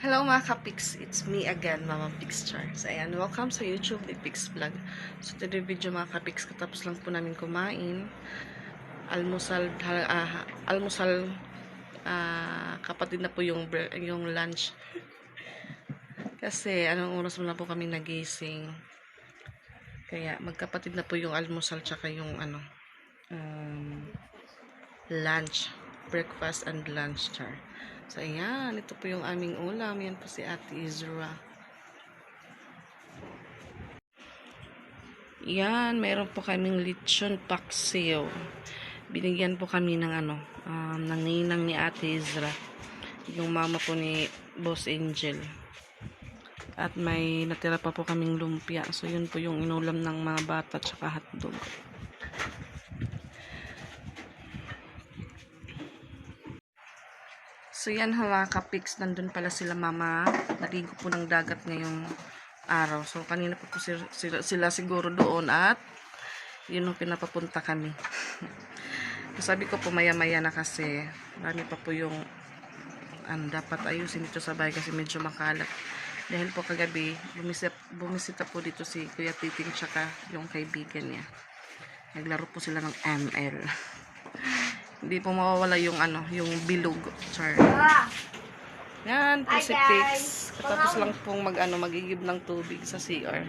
Hello mga ka-Pix, it's me again, Mama Pixchar. So ayan, welcome sa YouTube ni Pix Vlog. So today video mga ka-Pix, katapos lang po namin kumain. Almusal, ah, almusal, ah, kapatid na po yung, yung lunch. Kasi anong oras mo na po kami nagising. Kaya magkapatid na po yung almusal tsaka yung ano, um, lunch, breakfast and lunch char. So, ayan. Ito po yung aming ulam. Yan po si Ate Izra. Yan. Meron po kaming lechon paksiw. Binigyan po kami ng ano, um, ng ninang ni Ate Izra. Yung mama po ni Boss Angel. At may natira pa po kaming lumpia. So, yun po yung inulam ng mga bata tsaka hotdog. So yan mga kapiks, nandun pala sila mama. Naligo po ng dagat ngayong araw. So kanina po, po sila, sila, sila siguro doon at yun ang pinapapunta kami. sabi ko po maya-maya na kasi marami pa po yung ano, dapat ayusin dito sa bahay kasi medyo makalat. Dahil po kagabi, bumisita, bumisita po dito si Kuya Titing tsaka yung kaibigan niya. Naglaro po sila ng ML. Hindi po mawawala yung ano, yung bilog. Char. Yan. Pix. Tapos lang pong mag ano, magigib ng tubig sa CR.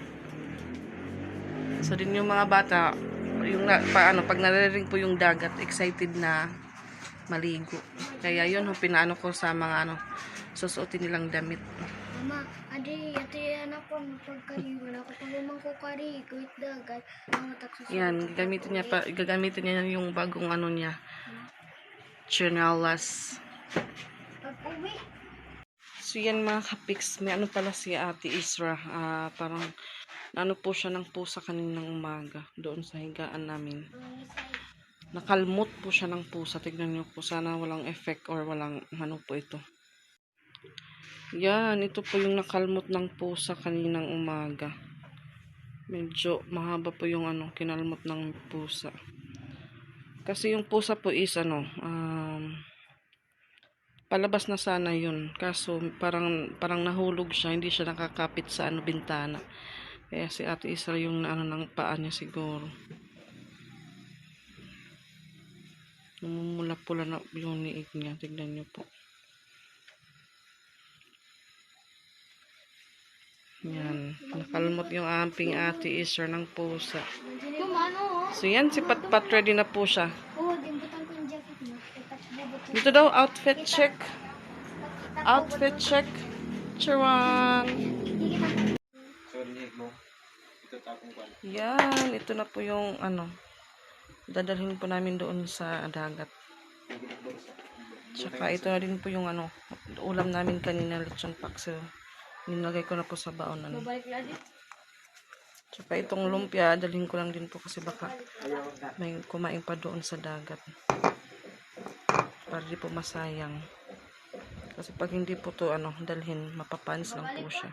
So din yung mga bata, yung na, pa, ano, pag naririnig po yung dagat, excited na maligo. Kaya yun, ho, pinaano ko sa mga ano, susuotin nilang damit. Mama, adi, ati anak ko, pagkariwan ako, pagumang ko kari, kuit dagat, ang taksos. Yan, gagamitin niya pa, gagamitin niya yung bagong ano niya. Chinelas. Pag uwi, So yan mga kapiks, may ano pala si Ate Isra, ah, parang ano po siya ng pusa kaninang umaga doon sa higaan namin. Nakalmot po siya ng pusa. Tignan niyo po, sana walang effect or walang ano po ito. Yan, ito po yung nakalmot ng pusa kaninang umaga. Medyo mahaba po yung ano, kinalmot ng pusa. Kasi yung pusa po is ano, um, palabas na sana yun. Kaso parang parang nahulog siya, hindi siya nakakapit sa ano bintana. Kaya si Ate Isra yung ano ng paa niya siguro. Namumula-pula na yung niig niya. Tignan niyo po. Yan. Nakalmot yung amping Ate Isra ng pusa. Ano, oh? So yan, si Patpat ready na po siya. Dito daw, outfit check. Outfit check. Kita Yan, ito na po yung ano. Dadalhin po namin doon sa dagat. Tsaka ito na din po yung ano, ulam namin kanina, lechon paksiw. Nilagay ko na po sa baon. Babalik lagi. Tsaka itong lumpia, dalhin ko lang din po kasi baka may kumain pa doon sa dagat. Para di po masayang. Kasi pag hindi po to ano, dalhin, mapapanis lang po siya.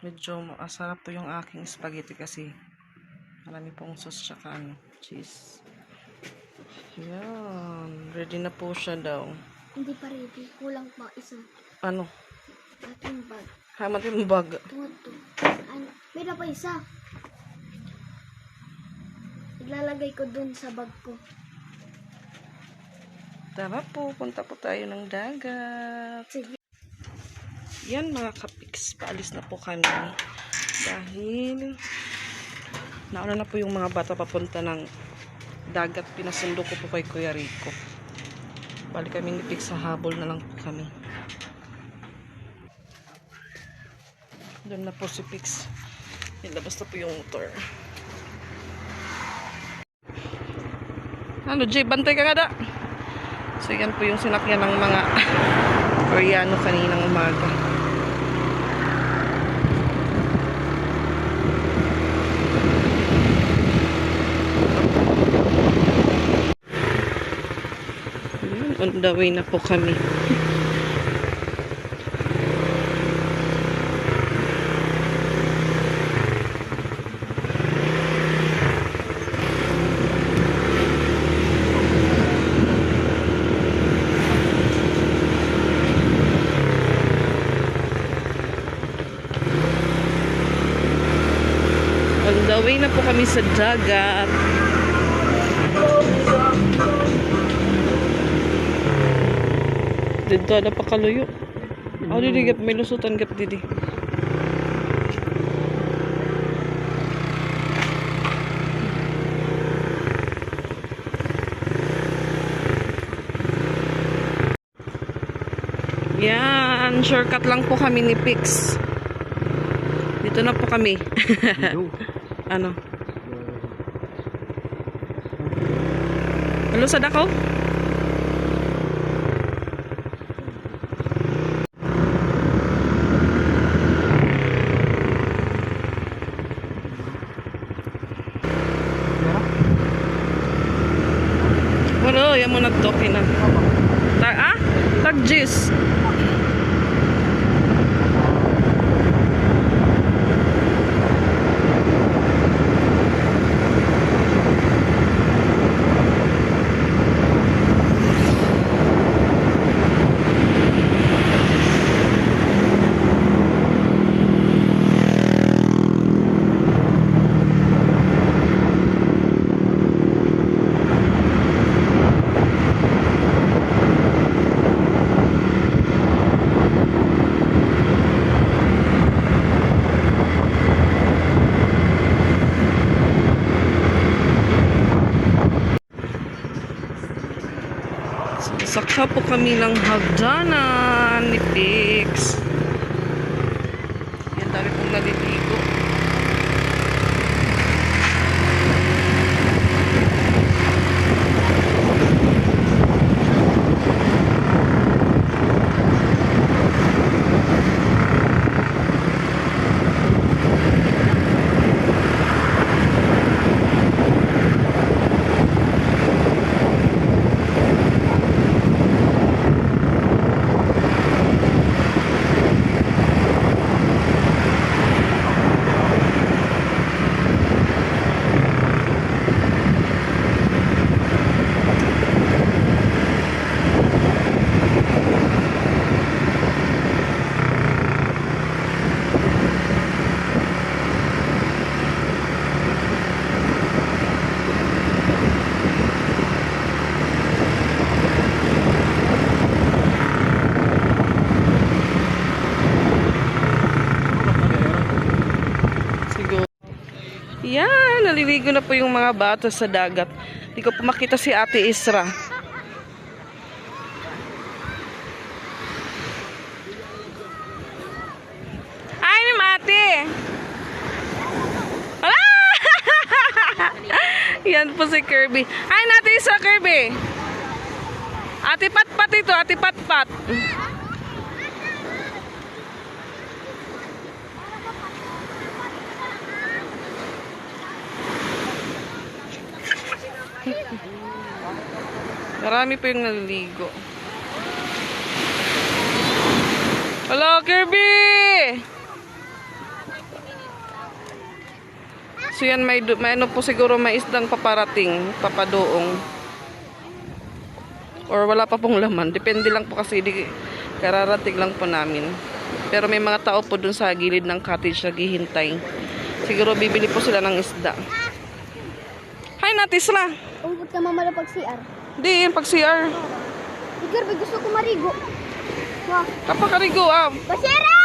Medyo masarap po yung aking spaghetti kasi marami pong sauce tsaka ano, cheese. Yan. Ready na po siya daw. Hindi pa ready. Kulang pa isa. Ano? Ating bag. Hamat yung bag. Tungod to. Ano? May na pa isa. Iglalagay ko dun sa bag ko. Tara po, punta po tayo ng dagat. Sige. Yan mga kapiks, paalis na po kami. Dahil nauna na po yung mga bata papunta ng dagat. Pinasundo ko po kay Kuya Rico. Balik kami ni Pix sa habol na lang kami. Doon na po si Pix. Nilabas na po yung motor. Ano, Jay, bantay ka nga da. So, yan po yung sinakyan ng mga Koreano kaninang umaga. on the way na po kami. On the way na po kami sa dagat. Dito na pa kaluyo. Ako didi gap may lusutan gap didi. Yan, shortcut lang po kami ni Pix. Dito na po kami. ano? Ano sa dako? Nagtoki na. Ta ah? Tagjis. Saksa po kami ng hagdanan ni Pix. Yan, dami pong naliligo. Siguro. Yan, naliligo na po yung mga bata sa dagat. Hindi ko pa makita si Ate Isra. Ay, ni Mate! Ala! Yan po si Kirby. Ay, natin Isra, Kirby! Ate Patpat ito, Ate Patpat. Marami pa yung naliligo. Hello, Kirby! So yan, may, may ano po siguro may isdang paparating, papadoong. Or wala pa pong laman. Depende lang po kasi di, kararating lang po namin. Pero may mga tao po dun sa gilid ng cottage naghihintay. Siguro bibili po sila ng isda. Hi, Natisla! Umpot ka mamalapag CR. Di, yung pag CR. Igar, gusto ko marigo. Kapakarigo, ah. basera!